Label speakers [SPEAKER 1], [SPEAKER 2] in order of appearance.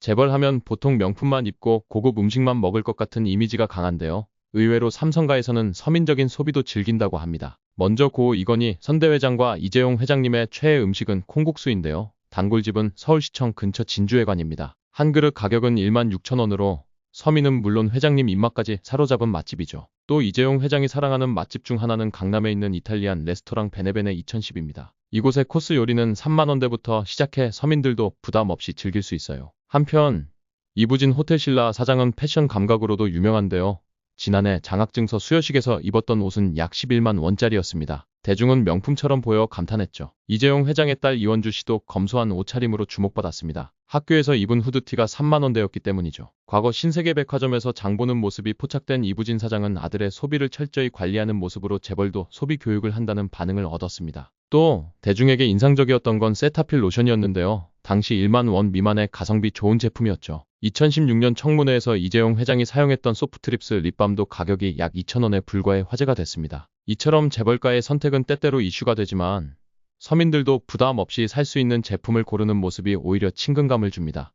[SPEAKER 1] 재벌하면 보통 명품만 입고 고급 음식만 먹을 것 같은 이미지가 강한데요. 의외로 삼성가에서는 서민적인 소비도 즐긴다고 합니다. 먼저 고 이건희 선대 회장과 이재용 회장님의 최애 음식은 콩국수인데요. 단골집은 서울시청 근처 진주회관입니다. 한 그릇 가격은 1만 6천 원으로 서민은 물론 회장님 입맛까지 사로잡은 맛집이죠. 또 이재용 회장이 사랑하는 맛집 중 하나는 강남에 있는 이탈리안 레스토랑 베네베네 2010입니다. 이곳의 코스 요리는 3만 원대부터 시작해 서민들도 부담 없이 즐길 수 있어요. 한편 이부진 호텔신라 사장은 패션 감각으로도 유명한데요. 지난해 장학증서 수여식에서 입었던 옷은 약 11만 원짜리였습니다. 대중은 명품처럼 보여 감탄했죠. 이재용 회장의 딸 이원주 씨도 검소한 옷차림으로 주목받았습니다. 학교에서 입은 후드티가 3만 원대였기 때문이죠. 과거 신세계 백화점에서 장보는 모습이 포착된 이부진 사장은 아들의 소비를 철저히 관리하는 모습으로 재벌도 소비 교육을 한다는 반응을 얻었습니다. 또 대중에게 인상적이었던 건 세타필 로션이었는데요. 당시 1만 원 미만의 가성비 좋은 제품이었죠. 2016년 청문회에서 이재용 회장이 사용했던 소프트립스 립밤도 가격이 약 2,000원에 불과해 화제가 됐습니다. 이처럼 재벌가의 선택은 때때로 이슈가 되지만 서민들도 부담 없이 살 수 있는 제품을 고르는 모습이 오히려 친근감을 줍니다.